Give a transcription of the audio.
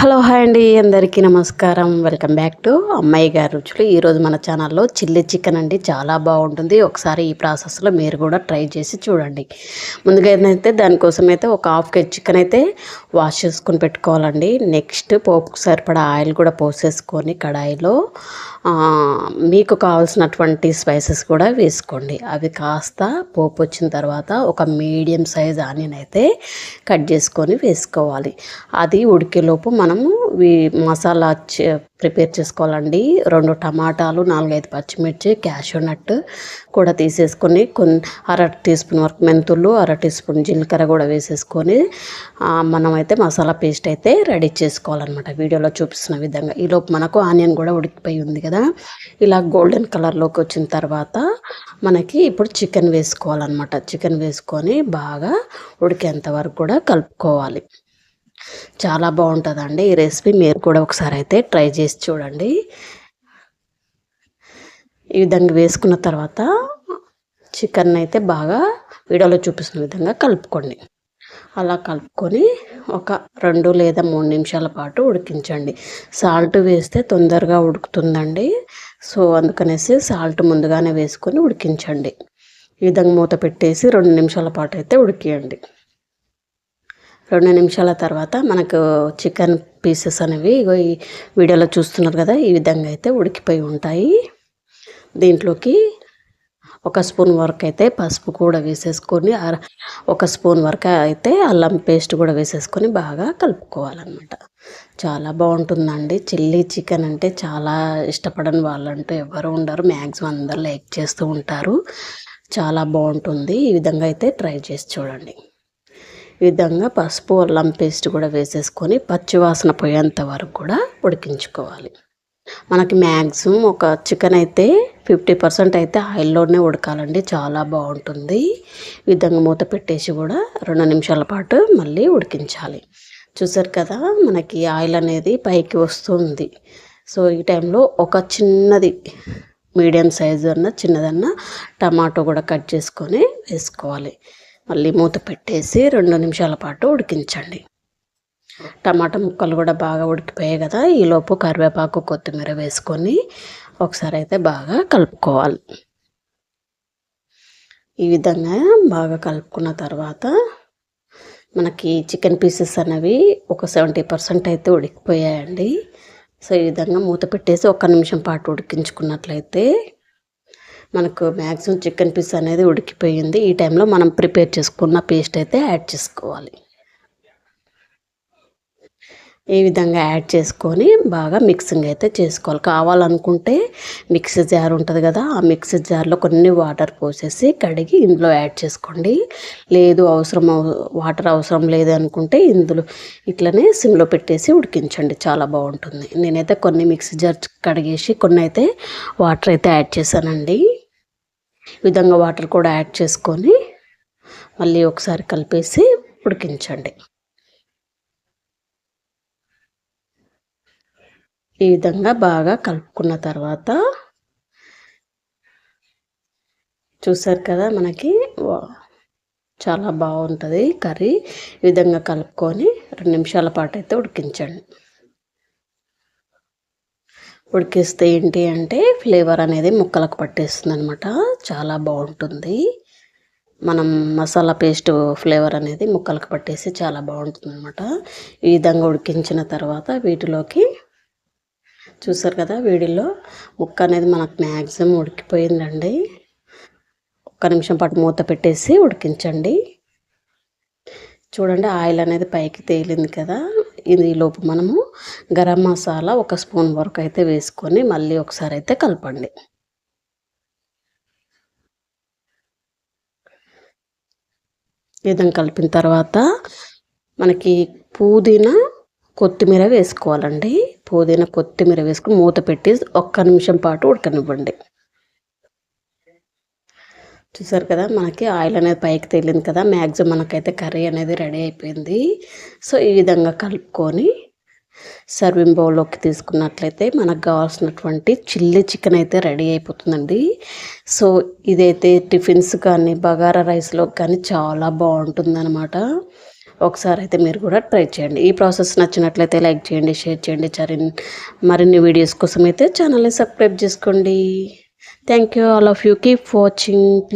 Hello hi అండి. అందరికీ నమస్కారం. వెల్కమ్ బ్యాక్ టు అమ్మాయి గారి రుచులు. ఈరోజు మన ఛానల్లో చిల్లీ చికెన్ అండి చాలా బాగుంటుంది. ఒకసారి ఈ ప్రాసెస్లో మీరు కూడా ట్రై చేసి చూడండి. ముందుగా ఏంటంటే దానికోసం అయితే ఒక హాఫ్ కేజీ చికెన్ అయితే వాష్ చేసుకొని పెట్టుకోవాలండి. నెక్స్ట్ పోపుకు సరిపడా ఆయిల్ కూడా పోసేసుకొని కడాయిలో మీకు కావాల్సినటువంటి స్పైసెస్ కూడా వేసుకోండి. అవి కాస్త పోపు వచ్చిన తర్వాత ఒక మీడియం సైజ్ ఆనియన్ అయితే కట్ చేసుకొని వేసుకోవాలి. అది ఉడికేలోపు మనము మసాలా చే- ప్రిపేర్ చేసుకోవాలండి. రెండు టమాటాలు నాలుగైదు పచ్చిమిర్చి క్యాషూ నట్ కూడా తీసేసుకొని కొన్ని అర టీ స్పూన్ వరకు మెంతులు అర టీ స్పూన్ జీలకర్ర కూడా వేసేసుకొని మనమైతే మసాలా పేస్ట్ అయితే రెడీ చేసుకోవాలన్నమాట. వీడియోలో చూపిస్తున్న విధంగా. ఈలోపు మనకు ఆనియన్ కూడా ఉడికిపోయి ఉంది కదా. ఇలా గోల్డెన్ కలర్లోకి వచ్చిన తర్వాత మనకి ఇప్పుడు చికెన్ వేసుకోవాలన్నమాట. చికెన్ వేసుకొని బాగా ఉడికేంత వరకు కూడా కలుపుకోవాలి. చాలా బాగుంటుందండి. ఈ రెసిపీ మీరు కూడా ఒకసారి అయితే ట్రై చేసి చూడండి. ఈ విధంగా వేసుకున్న తర్వాత చికెన్ అయితే బాగా వీడియోలో చూపిస్తున్న విధంగా కలుపుకోండి. అలా కలుపుకొని ఒక రెండు లేదా మూడు నిమిషాల పాటు ఉడికించండి. సాల్ట్ వేస్తే తొందరగా ఉడుకుతుందండి. సో అందుకనేసి సాల్ట్ ముందుగానే వేసుకొని ఉడికించండి. ఈ విధంగా మూత పెట్టేసి రెండు నిమిషాల పాటు అయితే ఉడికియండి. రెండు నిమిషాల తర్వాత మనకు చికెన్ పీసెస్ అనేవి ఇగో ఈ వీడియోలో చూస్తున్నారు కదా ఈ విధంగా అయితే ఉడికిపోయి ఉంటాయి. దీంట్లోకి ఒక స్పూన్ వరకు అయితే పసుపు కూడా వేసేసుకొని ఒక స్పూన్ వరకు అయితే అల్లం పేస్ట్ కూడా వేసేసుకొని బాగా కలుపుకోవాలన్నమాట. చాలా బాగుంటుందండి. చిల్లీ చికెన్ అంటే చాలా ఇష్టపడని వాళ్ళంటూ ఎవరు ఉండరు. మ్యాక్సిమం అందరు లైక్ చేస్తూ ఉంటారు. చాలా బాగుంటుంది. ఈ విధంగా అయితే ట్రై చేసి చూడండి. విధంగా పసుపు అల్లం పేస్ట్ కూడా వేసేసుకొని పచ్చివాసన పోయేంత వరకు కూడా ఉడికించుకోవాలి. మనకి మ్యాక్సిమం ఒక చికెన్ అయితే ఫిఫ్టీ పర్సెంట్ అయితే ఆయిల్లోనే ఉడకాలండి. చాలా బాగుంటుంది. ఈ విధంగా మూత పెట్టేసి కూడా రెండు నిమిషాల పాటు మళ్ళీ ఉడికించాలి. చూసారు కదా మనకి ఆయిల్ అనేది పైకి వస్తుంది. సో ఈ టైంలో ఒక చిన్నది మీడియం సైజు అన్న చిన్నదన్న టమాటో కూడా కట్ చేసుకొని వేసుకోవాలి. మళ్ళీ మూత పెట్టేసి రెండు నిమిషాల పాటు ఉడికించండి. టమాటా ముక్కలు కూడా బాగా ఉడికిపోయాయి కదా ఈలోపు కరివేపాకు కొత్తిమీర వేసుకొని ఒకసారి అయితే బాగా కలుపుకోవాలి. ఈ విధంగా బాగా కలుపుకున్న తర్వాత మనకి చికెన్ పీసెస్ అనేవి ఒక సెవెంటీ పర్సెంట్ అయితే ఉడికిపోయాయండి. సో ఈ విధంగా మూత పెట్టేసి ఒక నిమిషం పాటు ఉడికించుకున్నట్లయితే మనకు మ్యాక్సిమం చికెన్ పీస్ అనేది ఉడికిపోయింది. ఈ టైంలో మనం ప్రిపేర్ చేసుకున్న పేస్ట్ అయితే యాడ్ చేసుకోవాలి. ఈ విధంగా యాడ్ చేసుకొని బాగా మిక్సింగ్ అయితే చేసుకోవాలి. కావాలనుకుంటే మిక్సీ జార్ ఉంటుంది కదా ఆ మిక్సీ జార్లో కొన్ని వాటర్ పోసేసి కడిగి ఇందులో యాడ్ చేసుకోండి. లేదు అవసరం అవ- వాటర్ అవసరం లేదు అనుకుంటే ఇందులో ఇట్లనే సిమ్లో పెట్టేసి ఉడికించండి. చాలా బాగుంటుంది. నేనైతే కొన్ని మిక్సీ జార్ కడిగేసి కొన్ని అయితే వాటర్ అయితే యాడ్ చేశానండి. విధంగా వాటర్ కూడా యాడ్ చేసుకొని మళ్ళీ ఒకసారి కలిపేసి ఉడికించండి. ఈ విధంగా బాగా కలుపుకున్న తర్వాత చూసారు కదా మనకి వా- చాలా బాగుంటుంది కర్రీ. ఈ విధంగా కలుపుకొని రెండు నిమిషాల పాటు అయితే ఉడికించండి. ఉడికిస్తే ఏంటి అంటే ఫ్లేవర్ అనేది ముక్కలకు పట్టేస్తుంది అనమాట చాలా బాగుంటుంది. మనం మసాలా పేస్ట్ ఫ్లేవర్ అనేది ముక్కలకు పట్టేసి చాలా బాగుంటుంది అనమాట ఈ విధంగా ఉడికించిన తర్వాత వీటిలోకి చూసారు కదా వీడిలో ముక్క అనేది మనకు మ్యాక్సిమం ఉడికిపోయిందండి. ఒక్క నిమిషం పాటు మూత పెట్టేసి ఉడికించండి. చూడండి ఆయిల్ అనేది పైకి తేలింది కదా. ఇది లోపు మనము గరం మసాలా ఒక స్పూన్ వరకు అయితే వేసుకొని మళ్ళీ ఒకసారి అయితే కలపండి. ఇదం విధంగా కలిపిన తర్వాత మనకి పుదీనా కొత్తిమీర వేసుకోవాలండి. పుదీనా కొత్తిమీర వేసుకుని మూత పెట్టి ఒక్క నిమిషం పాటు ఉడకనివ్వండి. చూసారు కదా మనకి ఆయిల్ అనేది పైకి తేలింది కదా మ్యాక్సిమం మనకైతే కర్రీ అనేది రెడీ అయిపోయింది. సో ఈ విధంగా కలుపుకొని సర్వింగ్ బౌల్లోకి తీసుకున్నట్లయితే మనకు కావాల్సినటువంటి చిల్లీ చికెన్ అయితే రెడీ అయిపోతుందండి. సో ఇదైతే టిఫిన్స్ కానీ బగారా రైస్లో కానీ చాలా బాగుంటుందన్నమాట. ఒకసారి అయితే మీరు కూడా ట్రై చేయండి. ఈ ప్రాసెస్ నచ్చినట్లయితే లైక్ చేయండి షేర్ చేయండి చరిన్ మరిన్ని వీడియోస్ కోసం అయితే ఛానల్ని సబ్స్క్రైబ్ చేసుకోండి. Thank you all of you. Keep watching.